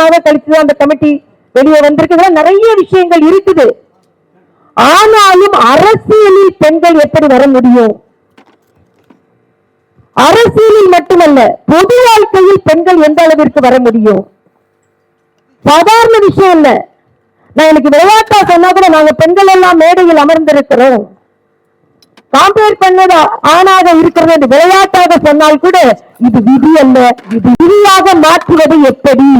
மாதம் கழித்து அந்த கமிட்டி வெளியே வந்திருக்கு நிறைய விஷயங்கள் இருக்குது. ஆனாலும் அரசியலில் பெண்கள் எப்படி வர முடியும்? அரசியலில் மட்டுமல்ல பொது வாழ்க்கையில் பெண்கள் எந்த அளவிற்கு வர முடியும்? சாதாரண விஷயம் இல்ல. நான் எனக்கு விளையாட்டா சொன்னா கூட நாங்க பெண்கள் எல்லாம் மேடையில் அமர்ந்திருக்கிறோம். காம்பேர் பண்ணது ஆணாக இருக்கிறது விளையாட்டாக சொன்னால் கூட இது விதி அல்ல இது விதியாக மாற்றுவது எப்படி?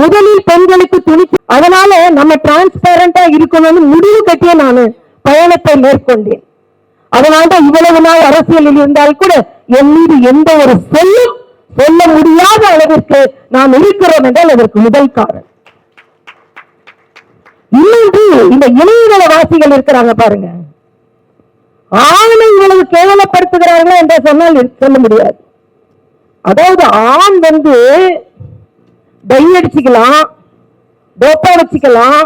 முதலில் பெண்களுக்கு துணி அதனால நம்ம டிரான்ஸ்பேரண்டா இருக்கணும்னு முடிவு கட்டிய நான் பயணத்தை மேற்கொண்டேன். அதனால்தான் இவ்வளவு நாள் அரசியலில் இருந்தால் கூட என் மீது எந்த ஒரு சொல்லும் சொல்ல முடியாத அளவிற்கு நாம் இருக்கிறோம் என்றால் அதற்கு முதல் காரணம். இன்னொன்று இந்த இணையதள வாசிகள் இருக்கிறாங்க பாருங்க. ஆணை இவ்வளவு கேவலப்படுத்துகிறார்களா என்று சொன்னால் சொல்ல முடியாது. அதாவது ஆண் வந்து டை அடிச்சுக்கலாம் டோப்பா வச்சுக்கலாம்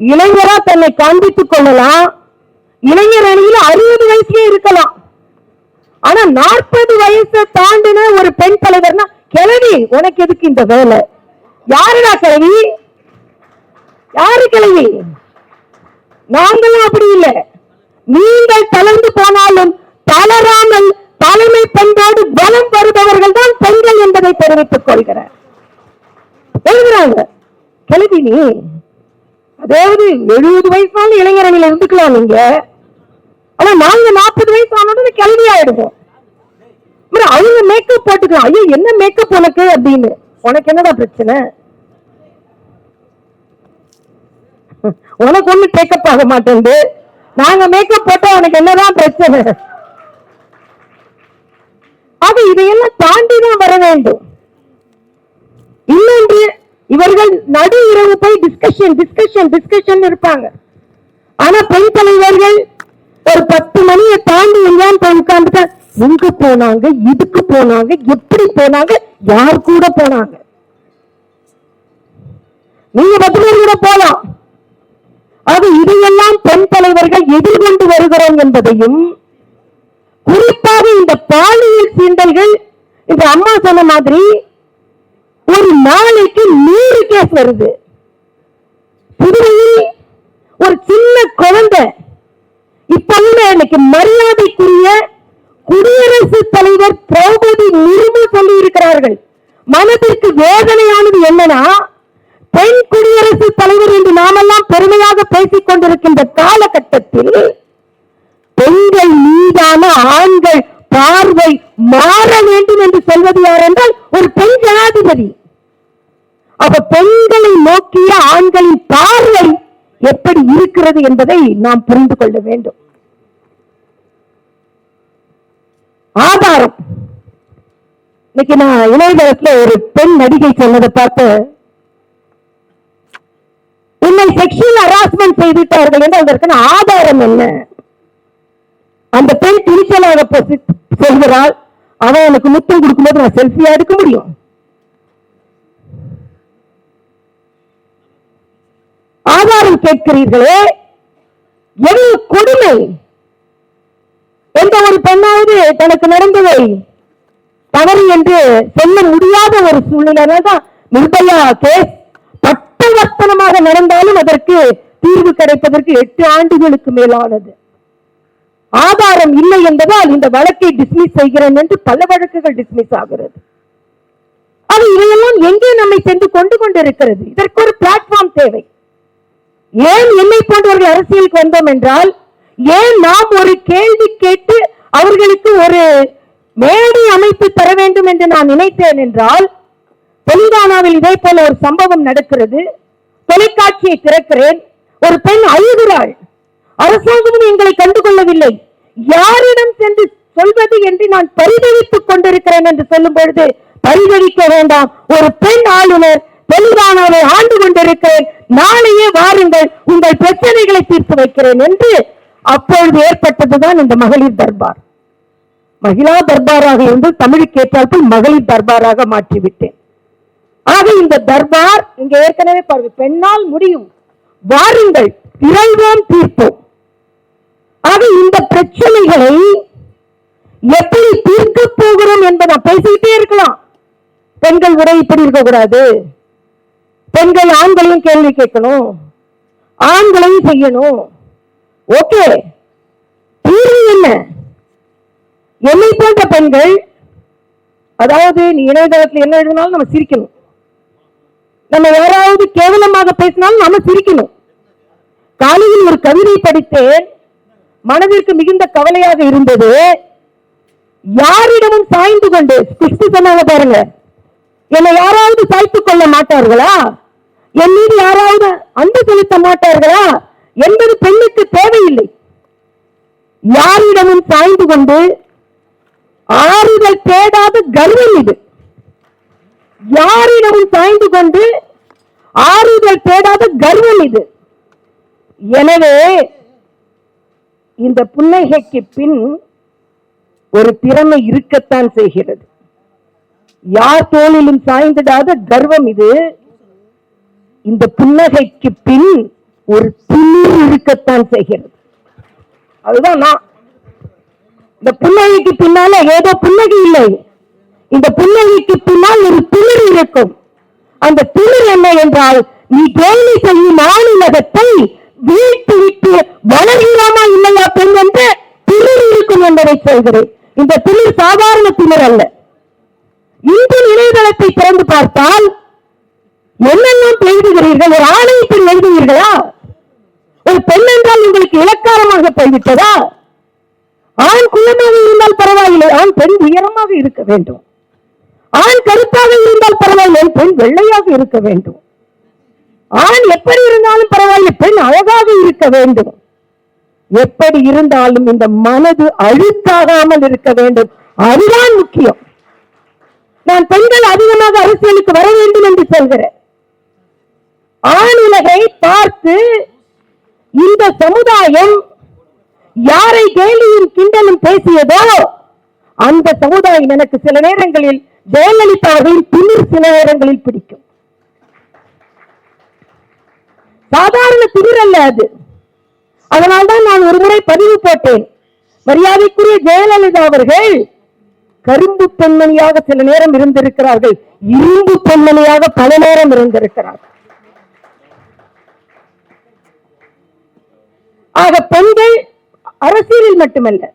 இளைஞரா தன்னை காண்பித்துக் கொள்ளலாம். இளைஞர் அணியில் அறுபது வயசுலயே இருக்கலாம். ஆனா நாற்பது வயசை தாண்டின ஒரு பெண் தலைவர்னா கிழவி உனக்கு எதுக்கு இந்த வேலை? யாருடா கிழவி? யாரு கிழவி? நாங்களும் அப்படி இல்லை. நீங்கள் தளர்ந்து போனாலும் தளராமல் தலைமை பண்போடு பலம் வருபவர்கள் தான் பெண்கள் என்பதை தெரிவித்துக் கொள்கிறார் சொல்றாங்க. கிழவி நீ அதாவது எழுபது வயசான இளைஞரணியில இருந்துக்கலாம் நீங்க. ஆனா நாங்க நாற்பது வயசு ஆனோட கிளவி ஆயிடுவோம் அவங்க மேக்கப் போட்டுக்கலாம். ஐயோ என்ன மேக்கப் உனக்கு அப்படின்னு. உனக்கு என்னடா பிரச்சனை? உனக்கு ஒண்ணு மேக்கப் ஆக மாட்டேன் நாங்க மேக்கப் போட்டா உனக்கு என்னதான் பிரச்சனை? ஆக இதையெல்லாம் தாண்டி தான் வர வேண்டும். இன்னொன்று இவர்கள் நடு இரவு போய் டிஸ்கஷன் டிஸ்கஷன் டிஸ்கஷன் இருப்பாங்க. ஆனா பெண் தலைவர்கள் ஒரு பத்து மணியை தாண்டி எல்லாம் போய் உட்கார்ந்துட்டா எங்க போனாங்க? இதுக்கு போனாங்க? எப்படி போனாங்க? யார் கூட போனாங்க? நீங்க பத்து பேர் கூட போலாம். அது இதையெல்லாம் பெண் தலைவர்கள் எதிர்கொண்டு வருகிறோம் என்பதையும் குறிப்பாக இந்த பாலியல் சீண்டல்கள் இந்த அம்மா சொன்ன மாதிரி ஒரு நாளைக்கு நூறு கேஸ் வருது. புதுவையில் ஒரு சின்ன குழந்தை இப்ப இன்னைக்கு மரியாதைக்குரிய குடியரசுத் தலைவர் திரௌபதி முர்மு சொல்லி இருக்கிறார்கள் மனதிற்கு வேதனையானது என்னன்னா பெண் குடியரசுத் தலைவர் என்று நாமெல்லாம் பெருமையாக பேசிக் கொண்டிருக்கின்ற காலகட்டத்தில் பெண்கள் மீதான பார்வை மாற வேண்டும் என்று சொல்வது யார் என்றால் ஒரு பெண் ஜனாதிபதி. அப்ப பெண்களை நோக்கிய ஆண்களின் பார்வை எப்படி இருக்கிறது என்பதை நாம் புரிந்து கொள்ள வேண்டும். ஆதாரம். இன்னைக்கு நான் இணையதளத்துல ஒரு பெண் நடிகை சொன்னதை பார்த்து உன்னை செக்ஷுவல் ஹராஸ்மெண்ட் செய்துவிட்டார்கள் என்று அதற்கான ஆதாரம் என்ன? அந்த பெண் துணிச்சலாக போசி- அவன் எனக்கு முத்தம் கொடுக்கும்போது நான் செல்ஃபியா எடுக்க முடியும். ஆதாரம் கேட்கிறீர்களே எவ்வளவு கொடுமை. எந்த ஒரு பெண்ணாவது தனக்கு நடந்ததை தவறு என்று சொல்ல முடியாத ஒரு சூழ்நிலை தான் நிர்பயா கேஸ் பட்டவர்த்தனமாக நடந்தாலும் அதற்கு தீர்வு கிடைப்பதற்கு எட்டு ஆண்டுகளுக்கு மேலானது. ஆதாரம் இல்லை என்பதால் இந்த வழக்கை டிஸ்மிஸ் செய்கிறேன் என்று பல வழக்குகள் டிஸ்மிஸ் ஆகிறது. அது இதையெல்லாம் எங்கே நம்மை சென்று கொண்டு கொண்டிருக்கிறது? இதற்கு ஒரு பிளாட்ஃபார்ம் தேவை. ஏன் என்னை போன்றவர்கள் அரசியலுக்கு வந்தோம் என்றால் ஏன் நாம் ஒரு கேள்வி கேட்டு அவர்களுக்கு ஒரு மேடை அமைத்து தர வேண்டும் என்று நான் நினைத்தேன் என்றால் தெலுங்கானாவில் இதே போல ஒரு சம்பவம் நடக்கிறது. தொலைக்காட்சியை திறக்கிறேன். ஒரு பெண் அழுகிறாள் அரசாங்கமும் எங்களை கண்டு கண்டுகொள்ளவில்லை யாரிடம் சென்று சொல்வது என்று நான் பரிதவித்துக் கொண்டிருக்கிறேன் என்று சொல்லும் பொழுது பரிதவிக்க வேண்டாம். ஒரு பெண் ஆளுநர் தெளிவானவை ஆண்டு கொண்டிருக்கிறேன். நாளையே வாருங்கள் உங்கள் பிரச்சனைகளை தீர்த்து வைக்கிறேன் என்று அப்பொழுது ஏற்பட்டதுதான் இந்த மகளிர் தர்பார். மகிழா தர்பாராக இருந்து தமிழுக்கு ஏற்றாற்போல் மகளிர் தர்பாராக மாற்றிவிட்டேன். ஆக இந்த தர்பார் இங்க ஏற்கனவே பாருங்கள் பெண்ணால் முடியும். வாருங்கள் திரைவோம் தீர்ப்போம். ஆக இந்த பிரச்சனைகளை எப்படி தீர்க்க போகிறோம் என்பதை நான் பேசிக்கிட்டே இருக்கலாம். பெண்கள் உரை இப்படி இருக்கக்கூடாது. பெண்கள் ஆண்களையும் கேள்வி கேட்கணும். ஆண்களையும் செய்யணும். ஓகே. தீர்வு என்ன? என்னை போன்ற பெண்கள் அதாவது நீ இணையதளத்தில் என்ன எழுதினாலும் நம்ம சிரிக்கணும். நம்ம யாராவது கேவலமாக பேசினாலும் நாம சிரிக்கணும். காலையில் ஒரு கவிதை படித்தேன். மனதிற்கு மிகுந்த கவலையாக இருந்தது. யாரிடமும் சாய்ந்து கொண்டு கிறிஸ்து சொன்னாங்க பாருங்க என்னை யாராவது சாய்த்துக் கொள்ள மாட்டார்களா? என் மீது யாராவது அன்பு செலுத்த மாட்டார்களா? என்பது பெண்ணுக்கு தேவையில்லை. யாரிடமும் சாய்ந்து கொண்டு ஆறுதல் தேடாத கர்வம் இது. யாரிடமும் சாய்ந்து கொண்டு ஆறுதல் தேடாத கர்வம் இது. எனவே இந்த புன்னகைக்கு பின் ஒரு திறமை இருக்கத்தான் செய்கிறது. யார் தோளிலும் சாய்ந்திடாத கர்வம் இது? இந்த புன்னகைக்கு பின் ஒரு திமிர் இருக்கத்தான் செய்கிறது. அதுதான் நான். இந்த புன்னகைக்கு பின்னால ஏதோ புன்னகை இல்லை. இந்த புன்னகைக்கு பின்னால் ஒரு திமிர் இருக்கும். அந்த திமிர் என்ன என்றால் நீ கேள்வி செய்யும் ஆணுலகத்தை வீட்டு விட்டு வளர்கிறாமா இல்லையா பெண் என்று திமிர் இருக்கும் என்பதை சொல்கிறேன். இந்த திமிர் சாதாரண திமிர் அல்ல. இந்த இணையதளத்தை திறந்து பார்த்தால் என்னெல்லாம் எழுதுகிறீர்கள் ஒரு ஆணையத்தில் எழுதுவீர்களா ஒரு பெண் என்றால் உங்களுக்கு இலக்காரமாக போய்விட்டதா? ஆண் குள்ளமாக இருந்தால் பரவாயில்லை ஆண் பெண் உயரமாக இருக்க வேண்டும். ஆண் கருப்பாக இருந்தால் பரவாயில்லை பெண் வெள்ளையாக இருக்க வேண்டும். ஆண் எப்படி இருந்தாலும் பரவாயில்லை பெண் அழகாக இருக்க வேண்டும். எப்படி இருந்தாலும் இந்த மனது அழுத்தாகாமல் இருக்க வேண்டும். அதுதான் முக்கியம். நான் பெண்கள் அதிகமாக அரசியலுக்கு வர வேண்டும் என்று சொல்கிறேன். ஆண் உலகை பார்த்து இந்த சமுதாயம் யாரை கேலியும் கிண்டலும் பேசியதோ அந்த சமுதாயம் எனக்கு சில நேரங்களில் ஜெயலலிதா அவர்களின் திமிர் சில நேரங்களில் பிடிக்கும். சாதாரண திமிர் அல்ல அது. அதனால்தான் நான் ஒரு முறை பதிவு போட்டேன். மரியாதைக்குரிய ஜெயலலிதா அவர்கள் கரும்பு பெண்மணியாக சில நேரம் இருந்திருக்கிறார்கள். இரும்பு பெண்மணியாக பல நேரம் இருந்திருக்கிறார்கள். ஆக பெண்கள் அரசியலில் மட்டுமல்ல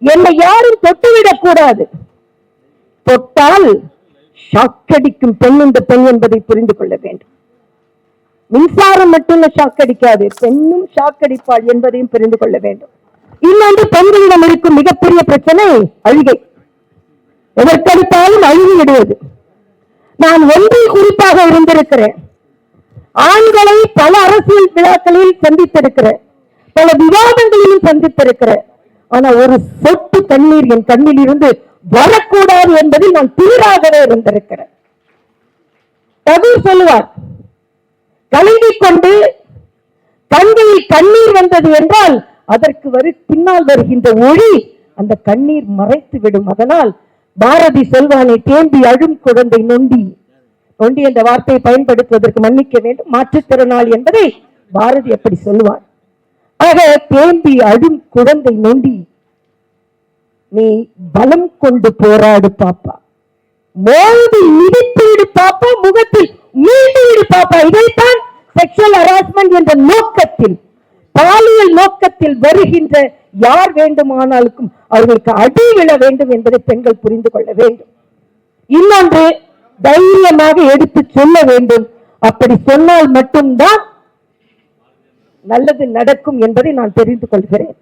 என்னை யாரும் தொட்டுவிடக் கூடாது தொட்டால் ஷாக்கடிக்கும் பெண் இந்த பெண் என்பதை புரிந்து கொள்ள வேண்டும். மின்சாரம் மட்டும் ஷாக் அடிக்காது. பெண்ணும் ஷாக் அடிப்பாள் என்பதையும் புரிந்து கொள்ள வேண்டும். இன்னொன்று பெண்களிடம் இருக்கும் மிகப்பெரிய பிரச்சனை அழுகை. எதற்கடித்தாலும் அழுகி விடுவது நான் ஒன்றில் குறிப்பாக இருந்திருக்கிறேன். ஆண்களை பல அரசியல் விழாக்களில் சந்தித்திருக்கிறேன். பல விவாதங்களிலும் சந்தித்திருக்கிறேன். ஆனா ஒரு சொட்டு தண்ணீர் என் கண்ணில் இருந்து வரக்கூடாது என்பதில் நான் தீராகவே இருந்திருக்கிறேன். கபீர் சொல்லுவார் கழுவி கொண்டு கண்களில் கண்ணீர் வந்தது என்றால் அதற்கு வரு பின்னால் வருகின்ற ஒளி அந்த கண்ணீர் மறைத்து விடும் அதனால் பாரதி செல்வானை தேம்பி அழும் குழந்தை நொண்டி. நொண்டி என்ற வார்த்தையை பயன்படுத்துவதற்கு மன்னிக்க வேண்டும். மாற்றுத்திறனாளி என்பதை பாரதி அப்படி சொல்லுவார். ஆக தேம்பி அழும் குழந்தை நொண்டி நீ பலம் கொண்டு போராடு பாப்பா. மோதி இடித்து விடு பாப்பா முகத்தில் மீண்டு விடு பாப்பா. இதைத்தான் செக்ஷுவல் ஹராஸ்மெண்ட் என்ற நோக்கத்தில் பாலியல் நோக்கத்தில் வருகின்ற யார் வேண்டுமானாலுக்கும் அவர்களுக்கு அடி விழ வேண்டும் என்பதை பெண்கள் புரிந்து கொள்ள வேண்டும். இன்னொன்று தைரியமாக எடுத்து சொல்ல வேண்டும். அப்படி சொன்னால் மட்டும்தான் நல்லது நடக்கும் என்பதை நான் தெரிந்து கொள்கிறேன்.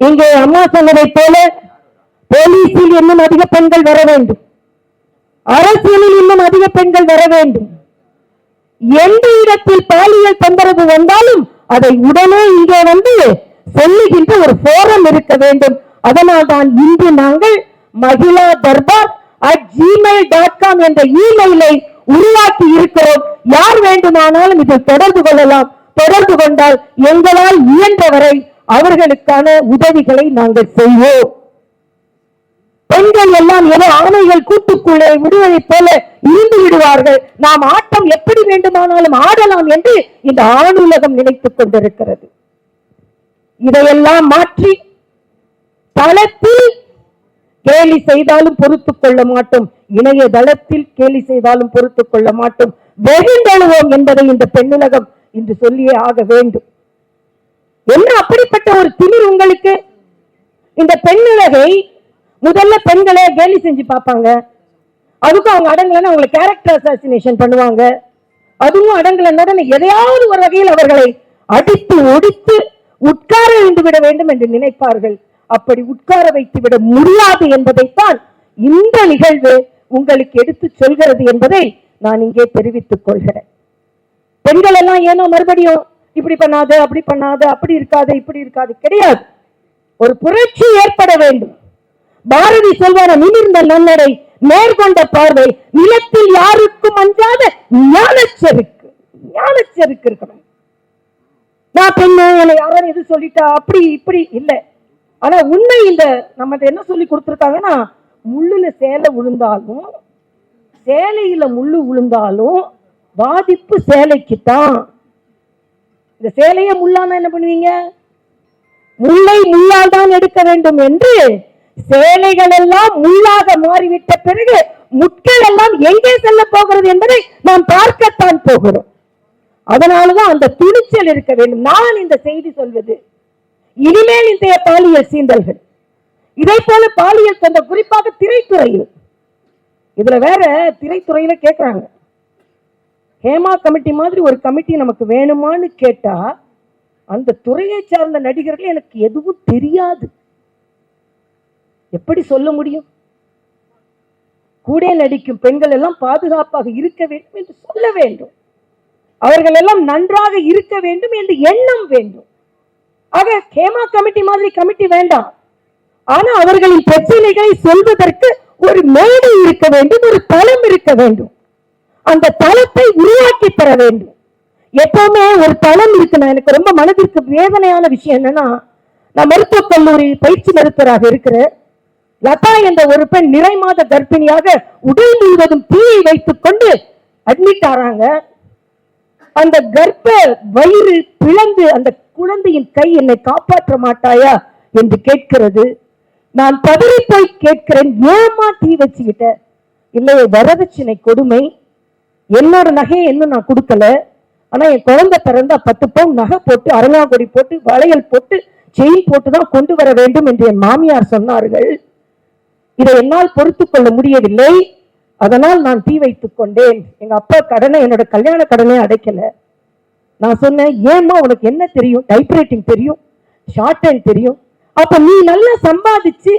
இங்கே அம்மா சொன்னதைப் போல போலீஸில் இன்னும் அதிக பெண்கள் வர வேண்டும். அரசியலில் இன்னும் அதிக பெண்கள் வர வேண்டும். எந்த இடத்தில் பாலியல் தொந்தரவு வந்தாலும் அதை உடனே இங்கே வந்து சொல்லுகின்ற ஒரு போரம் இருக்க வேண்டும். அதனால் தான் இன்று நாங்கள் Mahila Darbar at Gmail dot com என்ற இமெயிலை உருவாக்கி இருக்கிறோம். யார் வேண்டுமானாலும் இதில் தொடர்பு கொள்ளலாம். தொடர்பு கொண்டால் எங்களால் இயன்றவரை அவர்களுக்கான உதவிகளை நாங்கள் செய்வோம். பெண்கள் எல்லாம் ஏதோ ஆணைகள் கூட்டுக்குள்ளே விடுவதைப் போல இருந்து விடுவார்கள். நாம் ஆட்டம் எப்படி வேண்டுமானாலும் ஆடலாம் என்று இந்த ஆணுலகம் நினைத்துக் கொண்டிருக்கிறது. இதையெல்லாம் மாற்றி தளத்தில் கேலி செய்தாலும் பொறுத்துக் கொள்ள மாட்டோம். இணையதளத்தில் கேலி செய்தாலும் பொறுத்துக் கொள்ள மாட்டோம். வெகுண்டழுவோம் என்பதை இந்த பெண்ணுலகம் இன்று சொல்லியே ஆக வேண்டும். என்ன அப்படிப்பட்ட ஒரு திமிர் உங்களுக்கு? இந்த பெண்ணுலகை முதல்ல பெண்களை கேலி செஞ்சு பார்ப்பாங்க. அதுக்கும் அவங்க அடங்கலன்னு அவங்களை கேரக்டர் அசாசினேஷன் பண்ணுவாங்க. அதுவும் அடங்கலன்னு எதையாவது ஒரு வகையில் அவர்களை அடித்து ஒடித்து உட்கார வைத்து விட வேண்டும் என்று நினைப்பார்கள். அப்படி உட்கார வைத்து விட முடியாது என்பதைத்தான் இந்த நிகழ்வு உங்களுக்கு எடுத்து சொல்கிறது என்பதை நான் இங்கே தெரிவித்துக் கொள்கிறேன். பெண்கள் எல்லாம் ஏனோ மறுபடியும் இப்படி பண்ணாது அப்படி பண்ணாது அப்படி இருக்காது இப்படி இருக்காது கிடையாது. ஒரு புரட்சி ஏற்பட வேண்டும். பாரதி சொல்வார நிமிர்ந்த நன்னடை மேற்கொண்ட பார்வை நிலத்தில் யாருக்கும் அஞ்சாத ஞானச்செருக்கு ஞானச்செருக்கு இருக்கணும். நான் பெண்ணு என்னை யாரும் எது சொல்லிட்டா அப்படி இப்படி இல்ல. ஆனா உண்மை இந்த நம்ம என்ன சொல்லி கொடுத்துருக்காங்கன்னா முள்ளுல சேலை விழுந்தாலும் சேலையில முள்ளு விழுந்தாலும் பாதிப்பு சேலைக்கு தான் இந்த சேலையை முள்ளானா என்ன பண்ணுவீங்க? முல்லை முள்ளால் தான் எடுக்க வேண்டும் என்று சேலைகள் எல்லாம் முள்ளாக மாறிவிட்ட பிறகு முட்கள் எல்லாம் எங்கே செல்ல போகிறது என்பதை நாம் பார்க்கத்தான் போகிறோம். அதனாலதான் அந்த துணிச்சல் இருக்க வேண்டும். நான் இந்த செய்தி சொல்வது. இனிமேல் இன்றைய பாலியல் சீண்டல்கள். இதே போல பாலியல் தந்த குறிப்பாக திரைத்துறையில். இதுல வேற திரைத்துறையில கேட்கிறாங்க ஹேமா கமிட்டி மாதிரி ஒரு கமிட்டி நமக்கு வேணுமான்னு கேட்டா அந்த துறையை சார்ந்த நடிகர்கள் எனக்கு எதுவும் தெரியாது. எப்படி சொல்ல முடியும்? கூட நடிக்கும் பெண்கள் எல்லாம் பாதுகாப்பாக இருக்க வேண்டும் என்று சொல்ல வேண்டும். அவர்கள் எல்லாம் நன்றாக இருக்க வேண்டும் என்று எண்ணம் வேண்டும். ஆக ஹேமா கமிட்டி மாதிரி கமிட்டி வேண்டாம். ஆனா அவர்களின் பிரச்சனைகளை சொல்வதற்கு ஒரு மேடை இருக்க வேண்டும் ஒரு தளம் இருக்க வேண்டும். அந்த தளத்தை உருவாக்கி தர வேண்டும். எப்பவுமே ஒரு தளம் இருக்கு நான் எனக்கு ரொம்ப மனதிற்கு வேதனையான விஷயம் என்னன்னா நான் மருத்துவக் கல்லூரி பயிற்சி மருத்துவராக இருக்கிறேன். லதா என்ற ஒரு பெண் நிறை மாத கர்ப்பிணியாக உடல் முழுவதும் தீயை வைத்துக் கொண்டு அட்மிட் ஆறாங்க அந்த கர்ப்ப வயிறு பிளந்து அந்த குழந்தையின் கை என்னை காப்பாற்ற மாட்டாயா என்று கேட்கிறது. நான் பதறி போய் கேட்கிறேன் ஏமா தீ வச்சுக்கிட்ட? இல்லை வரதட்சணை கொடுமை. என்னோட நகையை இன்னும் நான் கொடுக்கல. ஆனா என் குழந்தை பிறந்தா பத்து பவுன் நகை போட்டு அரங்காங்கொடி போட்டு வளையல் போட்டு செயின் போட்டு தான் கொண்டு வர வேண்டும் என்று என் மாமியார் சொன்னார்கள். இதை என்னால் பொறுத்து கொள்ள முடியவில்லை. அதனால் நான் தீ வைத்துக் கொண்டேன். எங்க அப்பா கடனை என்னோட கல்யாண கடனை அடைக்கல. நான் சொன்னேன் ஏம்மா உனக்கு என்ன தெரியும்? டைப்ரைட்டிங் தெரியும் ஷார்ட் ஹேண்ட் தெரியும். அப்ப நீ நல்லா சம்பாதிச்சு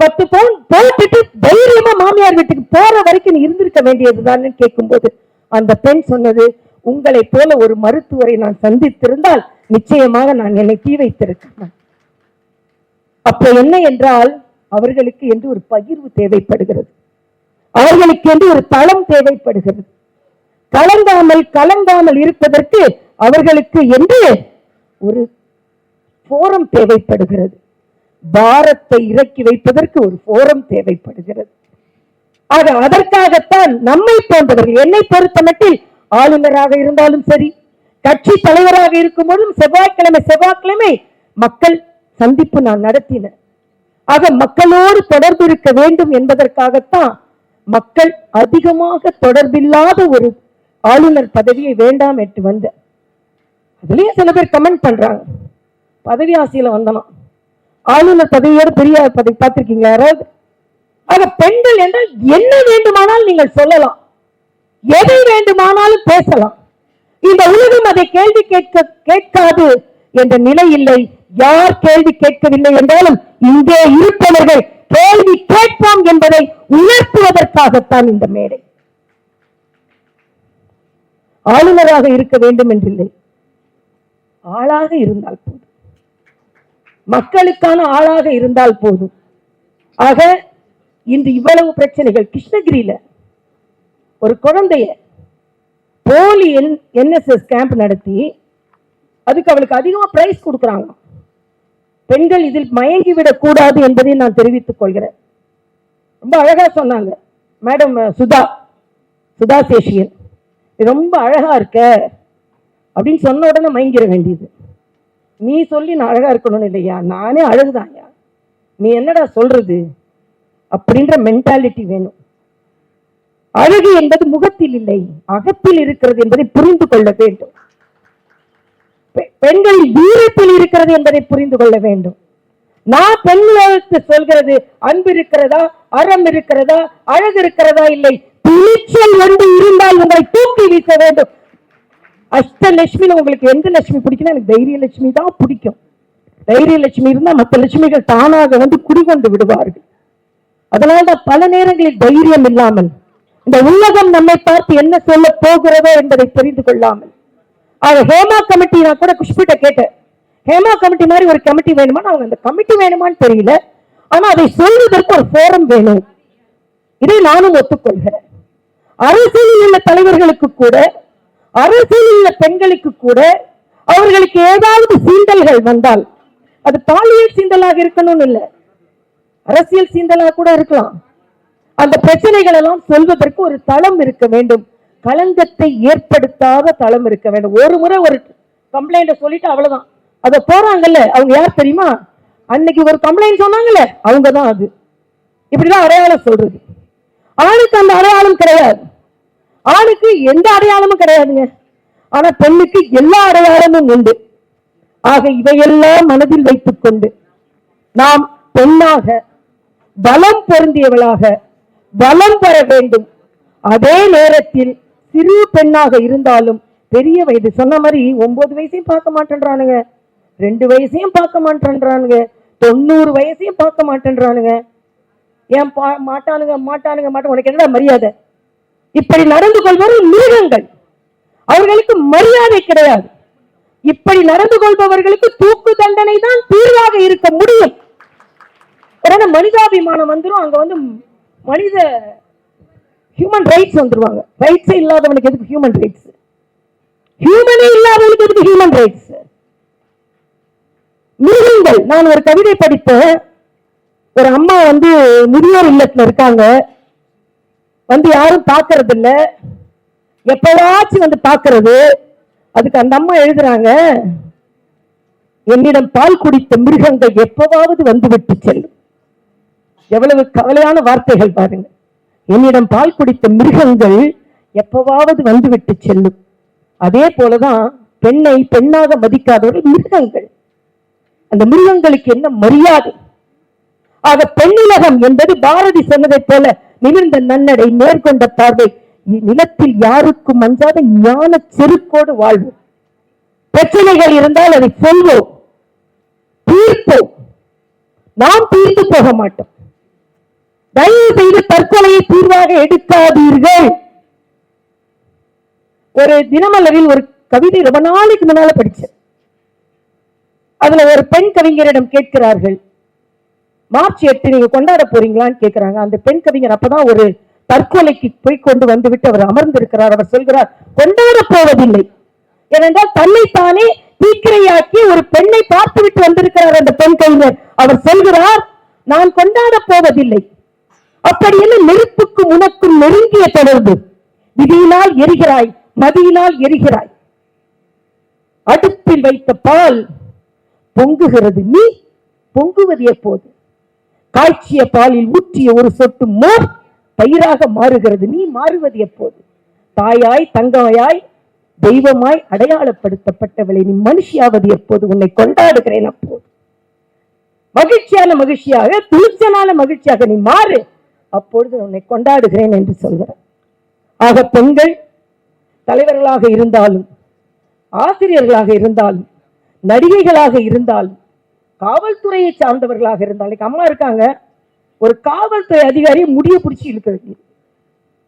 பத்து பவுன் போட்டுட்டு தைரியமா மாமியார் வீட்டுக்கு போற வரைக்கும் நீ இருந்திருக்க வேண்டியதுதான் கேட்கும்போது அந்த பெண் சொன்னது உங்களை போல ஒரு மருத்துவரை நான் சந்தித்திருந்தால் நிச்சயமாக நான் என்னை தீ வைத்திருக்கிறேன். அப்ப என்ன என்றால் அவர்களுக்கு என்று ஒரு பகிர்வு தேவைப்படுகிறது. அவர்களுக்கு என்று ஒரு தளம் தேவைப்படுகிறது. கலங்காமல் கலங்காமல் இருப்பதற்கு அவர்களுக்கு என்று ஒரு போரம் தேவைப்படுகிறது. பாரத்தை இறக்கி வைப்பதற்கு ஒரு போரம் தேவைப்படுகிறது. ஆக அதற்காகத்தான் நம்மை போன்றவர்கள் என்னை பொறுத்தமட்டில் ஆளுநராக இருந்தாலும் சரி கட்சி தலைவராக இருக்கும் போதும் செவ்வாய்க்கிழமை செவ்வாய்க்கிழமை மக்கள் சந்திப்பு நான் நடத்தினேன் ஆக மக்களோடு தொடர்பு இருக்க வேண்டும் என்பதற்காகத்தான் மக்கள் அதிகமாக தொடர்பில்லாத ஒரு ஆளுநர் பதவியை வேண்டாம் என்று வந்த. அதுலயும் சில பேர் கமெண்ட் பண்றாங்க. பதவி ஆசையில வந்தனாம் ஆளுநர் பதவியோட பெரிய பதவி பார்த்திருக்கீங்களா யாராவது? ஆக பெண்கள் என்றால் என்ன வேண்டுமானால் நீங்கள் சொல்லலாம். எதை வேண்டுமானாலும் பேசலாம். இந்த உலகம் அதை கேள்வி கேட்க கேட்காது என்ற நிலை இல்லை. யார் கேள்வி கேட்கவில்லை என்றாலும் இங்கே இருப்பவர்கள் கேள்வி கேட்போம் என்பதை உணர்த்துவதற்காகத்தான் இந்த மேடை. ஆளுநராக இருக்க வேண்டும் என்றில்லை. ஆளாக இருந்தால் போதும். மக்களுக்கான ஆளாக இருந்தால் போதும். ஆக இன்று இவ்வளவு பிரச்சனைகள் கிருஷ்ணகிரியில ஒரு குழந்தைய போலி என்எஸ்எஸ் கேம்ப் நடத்தி அதுக்கு அவளுக்கு அதிகமா பிரைஸ் கொடுக்குறாங்க பெண்கள் இதில் மயங்கி விடக்கூடாது என்பதை நான் தெரிவித்துக் கொள்கிறேன். ரொம்ப அழகா சொன்னாங்க. மேடம் சுதா சுதா சேஷியன். ரொம்ப அழகா இருக்க அப்படின்னு சொன்ன உடனே மயங்கிட வேண்டியது. நீ சொல்லி நான் அழகா இருக்கணும்னு இல்லையா? நானே அழகுதான்யா நீ என்னடா சொல்றது? அப்படின்ற மென்டாலிட்டி வேணும். அழகு என்பது முகத்தில் இல்லை அகத்தில் இருக்கிறது என்பதை புரிந்து கொள்ள வேண்டும். பெ- பெண்கள் வீரத்தில் இருக்கிறது என்பதை புரிந்து கொள்ள வேண்டும். நான் பெண்களுக்கு சொல்கிறது அன்பு இருக்கிறதா அறம் இருக்கிறதா அழகு இருக்கிறதா இல்லை துணிச்சல் ஒன்று இருந்தால் உங்களை தூக்கி வீச வேண்டும். அஷ்டலட்சுமியில உங்களுக்கு எந்த லட்சுமி பிடிக்கும்னா எனக்கு தைரிய லட்சுமி தான் பிடிக்கும். தைரிய லட்சுமி இருந்தா மற்ற லட்சுமிகள் தானாக வந்து குடிகொண்டு விடுவார்கள். அதனால்தான் பல நேரங்களில் தைரியம் இல்லாமல் இந்த உலகம் நம்மை பார்த்து என்ன சொல்ல போகிறதோ என்பதை தெரிந்து கொள்ளாமல் அது ஹேமா கமிட்டி நான் கூட குஷ்பிட்ட கேட்டேன். ஹேமா கமிட்டி மாதிரி ஒரு கமிட்டி வேணுமா? அவங்க அந்த கமிட்டி வேணுமான்னு தெரியல. ஆனா அதை சொல்வதற்கு ஒரு ஃபோரம் வேணும். இதை நானும் ஒத்துக்கொள்கிறேன். அரசியலில் உள்ள தலைவர்களுக்கு கூட அரசியலில் உள்ள பெண்களுக்கு கூட அவர்களுக்கு ஏதாவது சீண்டல்கள் வந்தால் அது பாலியல் சீண்டலாக இருக்கணும்னு இல்லை. அரசியல் சீண்டலாக கூட இருக்கலாம். அந்த பிரச்சனைகள் எல்லாம் சொல்வதற்கு ஒரு தளம் இருக்க வேண்டும். களங்கத்தை ஏற்படுத்தாத தளம் இருக்க வேண்டும். ஒரு முறை ஒரு கம்ப்ளைண்ட சொல்லிட்டு அவ்வளவுதான். அதை போறாங்கல்ல அவங்க யார் தெரியுமா? அன்னைக்கு ஒரு கம்ப்ளைண்ட் சொன்னாங்கல்ல அவங்க தான் அது. இப்படிதான் அடையாளம் சொல்றது. ஆணுக்கு அந்த அடையாளம் கிடையாது. ஆணுக்கு எந்த அடையாளமும் கிடையாதுங்க. ஆனா பெண்ணுக்கு எல்லா அடையாளமும் உண்டு. ஆக இவையெல்லாம் மனதில் வைத்துக் கொண்டு நாம் பெண்ணாக பலம் பொருந்தியவளாக பலம் பெற வேண்டும். அதே நேரத்தில் சிறு பெண்ணாக இருந்தாலும் பெரிய வயது சொன்ன மாதிரி ஒன்பது வயசையும் பார்க்க மாட்டேன்றானுங்க. ரெண்டு வயசையும் பார்க்க மாட்டேன்றானுங்க. தொண்ணூறு வயசையும் பார்க்க மாட்டேன்றானுங்க. ஏன் பா மாட்டானுங்க மாட்டானுங்க மாட்ட உனக்கு என்னடா மரியாதை? இப்படி நடந்து கொள்வது மிருகங்கள். அவர்களுக்கு மரியாதை கிடையாது. இப்படி நடந்து கொள்பவர்களுக்கு தூக்கு தண்டனை தான் தீர்வாக இருக்க முடியும். மனிதாபிமானம் வந்துரும். அங்க வந்து மனித ஹியூமன் ரைட்ஸ் வந்துருவாங்க. ரைட்ஸே இல்லாதவனுக்கு எதுக்கு ஹியூமன் ரைட்ஸ் ஹியூமனே இல்லாதவனுக்கு எதுக்கு ஹியூமன் ரைட்ஸ் மிருகங்கள். நான் ஒரு கவிதை படித்த ஒரு அம்மா வந்து முதியோர் இல்லத்துல இருக்காங்க. வந்து யாரும் பார்க்கறது இல்ல எப்பவாச்சும் வந்து பார்க்கறது. அதுக்கு அந்த அம்மா எழுதுறாங்க என்னிடம் பால் குடித்த மிருகங்கள் எப்பவாவது வந்து விட்டு செல்லும். எவ்வளவு கவலையான வார்த்தைகள் பாருங்க. என்னிடம் பால் குடித்த மிருகங்கள் எப்பவாவது வந்துவிட்டு செல்லும். அதே போலதான் பெண்ணை பெண்ணாக மதிக்காதவர்கள் மிருகங்கள். அந்த மிருகங்களுக்கு என்ன மரியாதை? ஆக பெண்ணிலகம் என்பது பாரதி சொன்னதைப் போல நிமிர்ந்த நன்னடை மேற்கொண்ட பார்வை. நிலத்தில் யாருக்கும் அஞ்சாத ஞான செருக்கோடு வாழ்வோம். பிரச்சனைகள் இருந்தால் அதை சொல்வோம். தீர்ப்போம். நாம் தீர்ந்து போக மாட்டோம். தயவு செய்து தற்கொலையை தீர்வாக எடுக்காதீர்கள். ஒரு தினமலரில் ஒரு கவிதை ரொம்ப நாளைக்கு முன்னால படிச்சேன். அதுல ஒரு பெண் கவிஞரிடம் கேட்கிறார்கள். மார்ச் எட்டு நீங்க கொண்டாட போறீங்களான்னு கேட்கிறாங்க அந்த பெண் கவிஞர் அப்பதான் ஒரு தற்கொலைக்கு போய் கொண்டு வந்து விட்டு அவர் அமர்ந்திருக்கிறார். அவர் சொல்கிறார் கொண்டாட போவதில்லை. ஏனென்றால் தன்னைத்தானே தீக்கிரையாக்கி ஒரு பெண்ணை பார்த்து விட்டு வந்திருக்கிறார் அந்த பெண் கவிஞர். அவர் சொல்கிறார் நான் கொண்டாட போவதில்லை. அப்படி என்ன நெருப்புக்கும் உனக்கும் நெருங்கிய தொடர்பு? விதியினால் எரிகிறாய் மதியினால் எரிகிறாய். அடுப்பில் வைத்த பால் பொங்குகிறது. நீ பொங்குவது எப்போது? காய்ச்சிய பாலில் ஊற்றிய ஒரு சொட்டு மோர் பயிராக மாறுகிறது. நீ மாறுவது எப்போது? தாயாய் தங்காயாய் தெய்வமாய் அடையாளப்படுத்தப்பட்டவளை நீ மனுஷியாவது எப்போது? உன்னை கொண்டாடுகிறேன் அப்போது. மகிழ்ச்சியான மகிழ்ச்சியாக துணிச்சலான மகிழ்ச்சியாக நீ மாறு. அப்பொழுது உன்னை கொண்டாடுகிறேன் என்று சொல்கிறார். ஆக பெண்கள் தலைவர்களாக இருந்தாலும் ஆசிரியர்களாக இருந்தாலும் நடிகைகளாக இருந்தாலும் காவல்துறையை சார்ந்தவர்களாக இருந்தாலும் அம்மா இருக்காங்க ஒரு காவல்துறை அதிகாரியை முடிய பிடிச்சி இழுக்கிறது.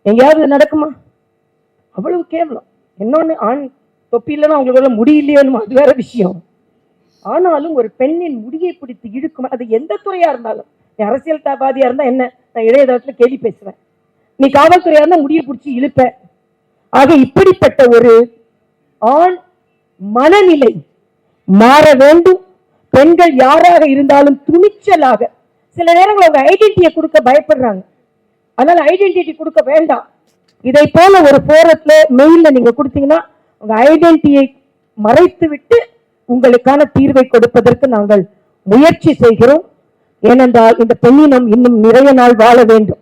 எங்கேயாவது நடக்குமா? அவ்வளவு கேவலம். இன்னொன்னு ஆண் தொப்பி இல்லைன்னா அவங்களுக்கு முடியலையோன்னு அது வேற விஷயம். ஆனாலும் ஒரு பெண்ணின் முடியை பிடித்து இழுக்கும் அது எந்த துறையா இருந்தாலும் நீ அரசியல்வாதியா இருந்தால் என்ன? நான் இளையதளத்தில் கேள்வி பேசுவேன். நீ காவல்துறையா இருந்தால் முடியை பிடிச்சி இழுப்ப. ஆக இப்படிப்பட்ட ஒரு ஆண் மனநிலை மாற வேண்டும். பெண்கள் யாராக இருந்தாலும் துணிச்சலாக சில நேரங்கள் அவங்க ஐடென்டிட்டியை கொடுக்க பயப்படுறாங்க. அதனால ஐடென்டிட்டி கொடுக்க வேண்டாம். இதை போல ஒரு போரத்துல மெயில்ல நீங்க கொடுத்தீங்கன்னா உங்க ஐடென்டிட்டியை மறைத்து விட்டு உங்களுக்கான தீர்வை கொடுப்பதற்கு நாங்கள் முயற்சி செய்கிறோம். ஏனென்றால் இந்த பெண்ணினம் இன்னும் நிறைய நாள் வாழ வேண்டும்.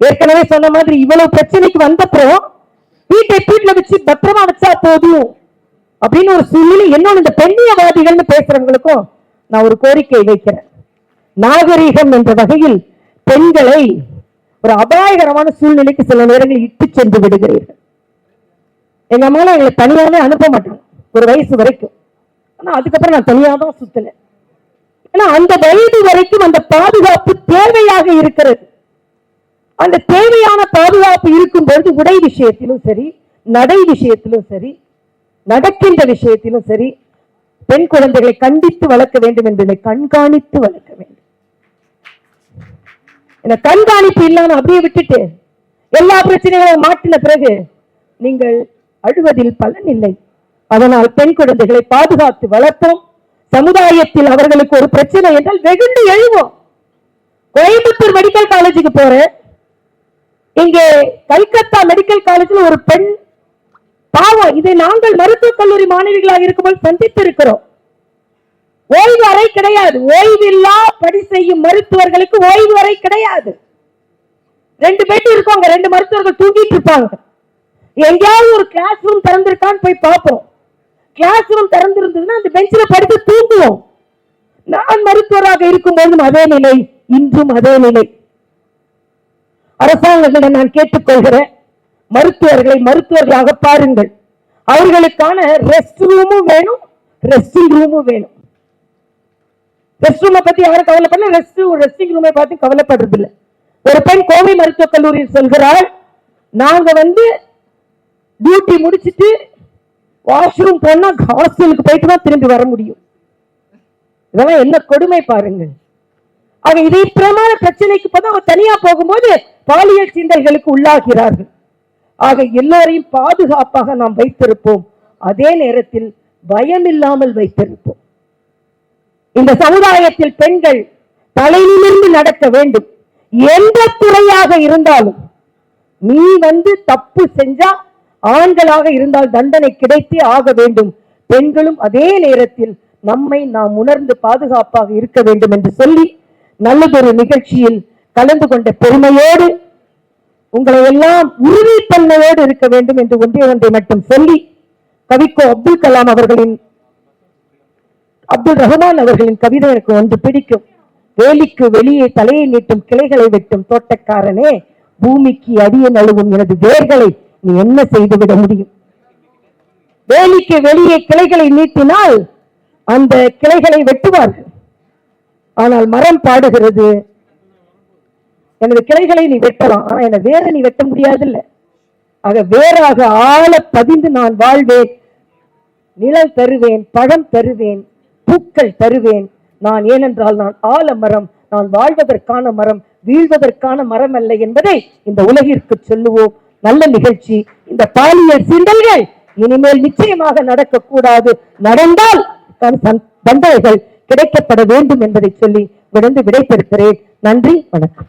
ஏற்கனவே சொன்ன மாதிரி இவ்வளவு பிரச்சனைக்கு வந்தப்புறம் வீட்டை வீட்டுல வச்சு பத்திரமா வச்சா போதும். அப்படின்னு ஒரு சூழ்நிலை என்னோட இந்த பெண்ணியவாதிகள்னு பேசுறவங்களுக்கும் நான் ஒரு கோரிக்கை வைக்கிறேன். நாகரீகம் என்ற வகையில் பெண்களை ஒரு அபாயகரமான சூழ்நிலைக்கு சில நேரங்களில் இட்டு சென்று விடுகிறீர்கள். எங்க அம்மா எங்களை தனியாவே அனுப்ப மாட்டாங்க. ஒரு வயசு வரைக்கும். ஆனா அதுக்கப்புறம் நான் தனியாக தான் சுத்தினேன் ஏன்னா அந்த வயது வரைக்கும் அந்த பாதுகாப்பு தேவையாக இருக்கிறது. அந்த தேவையான பாதுகாப்பு இருக்கும் பொழுது உடை விஷயத்திலும் சரி நடை விஷயத்திலும் சரி நடக்கின்ற விஷயத்திலும் சரி பெண் குழந்தைகளை கண்டித்து வளர்க்க வேண்டும் என்பதை கண்காணித்து வளர்க்க வேண்டும். இந்த கண்காணிப்பு இல்லாம அப்படியே விட்டுட்டு எல்லா பிரச்சனைகளும் மாட்டின பிறகு நீங்கள் அழுவதில் பலன் இல்லை. அதனால் பெண் குழந்தைகளை பாதுகாத்து வளர்ப்போம். சமுதாயத்தில் அவர்களுக்கு ஒரு பிரச்சனை என்றால் வெகுண்டு எழுவோம். கோயம்புத்தூர் மெடிக்கல் காலேஜுக்கு போறேன். இங்கே கல்கத்தா மெடிக்கல் காலேஜில் ஒரு பெண் பாவம். இதை நாங்கள் மருத்துவக் கல்லூரி மாணவிகளாக இருக்கும்போது சந்தித்து இருக்கிறோம் ஓய்வு அறை கிடையாது. ஓய்வில்லா பணி செய்யும் மருத்துவர்களுக்கு ஓய்வு அறை கிடையாது. ரெண்டு பெட் இருக்கோங்க. ரெண்டு மருத்துவர்கள் தூங்கிட்டு இருப்பாங்க. எங்கேயாவது ஒரு கிளாஸ் ரூம் திறந்திருக்கான்னு போய் பார்ப்போம். கிளாஸ் ரூம் திறந்திருந்ததுன்னா அந்த பெஞ்சில் படுத்து தூங்குவோம். நான் மருத்துவராக இருக்கும்போதும் அதே நிலை இன்றும் அதே நிலை. அரசாங்கங்களிடம் நான் கேட்டுக்கொள்கிறேன். மருத்துவர்களை மருத்துவர்களாக பாருங்கள். அவர்களுக்கான ரெஸ்ட் ரூமும் வேணும் ரெஸ்டிங் ரூமும் வேணும். ரெஸ்ட் ரூமை பத்தி யாரும் கவலைப்படல. ரெஸ்ட் ரெஸ்டிங் ரூமை பார்த்து கவலைப்படுறது இல்ல ஒரு பெண் கோவை மருத்துவக் கல்லூரியில் சொல்கிறாள் நாங்க வந்து டியூட்டி முடிச்சிட்டு வாஷ்ரூம் போனா ஹாஸ்டலுக்கு போயிட்டு தான் திரும்பி வர முடியும். இதெல்லாம் என்ன கொடுமை பாருங்க. ஆக இதை பிரமாண பிரச்சனைக்கு போது அவங்க தனியா போகும்போது பாலியல் சீண்டல்களுக்கு உள்ளாகிறார்கள். ஆக எல்லோரையும் பாதுகாப்பாக நாம் வைத்திருப்போம். அதே நேரத்தில் பயம் இல்லாமல் வைத்திருப்போம். இந்த சமுதாயத்தில் பெண்கள் தலையிலிருந்து நடக்க வேண்டும். எந்த துறையாக இருந்தாலும் நீ வந்து தப்பு செஞ்சா ஆண்களாக இருந்தால் தண்டனை கிடைத்தே ஆக வேண்டும். பெண்களும் அதே நேரத்தில் நம்மை நாம் உணர்ந்து பாதுகாப்பாக இருக்க வேண்டும் என்று சொல்லி நல்லதொரு நிகழ்ச்சியில் கலந்து கொண்ட பெருமையோடு உங்களை எல்லாம் உறுதித்தன்மையோடு இருக்க வேண்டும் என்று ஒன்றே ஒன்றை மட்டும் சொல்லி கவிக்கோ அப்துல் கலாம் அவர்களின் அப்துல் ரஹ்மான் அவர்களின் கவிதை எனக்கு ஒன்று பிடிக்கும். வேலிக்கு வெளியே தலையை நீட்டும் கிளைகளை வெட்டும் தோட்டக்காரனே பூமிக்கு அடிய நழுவும் எனது வேர்களை நீ என்ன செய்துவிட முடியும்? வேலிக்கு வெளியே கிளைகளை நீட்டினால் அந்த கிளைகளை வெட்டுவார்கள். ஆனால் மரம் பாடுகிறது. எனது கிளைகளை நீ வெட்டலாம். ஆனா என வேற நீ வெட்ட முடியாதுல்ல. ஆக வேறாக ஆழ பதிந்து நான் வாழ்வேன். நிழல் தருவேன் பழம் தருவேன் பூக்கள் தருவேன். நான் ஏனென்றால் நான் ஆல மரம் நான் வாழ்வதற்கான மரம் வீழ்வதற்கான மரம் அல்ல என்பதை இந்த உலகிற்கு சொல்லுவோம். நல்ல நிகழ்ச்சி. இந்த பாலியல் சீண்டல்கள் இனிமேல் நிச்சயமாக நடக்கக்கூடாது. நடந்தால் தன் தண்டனைகள் கிடைக்கப்பட வேண்டும் என்பதை சொல்லி விழுந்து விடைபெறுகிறேன். நன்றி வணக்கம்.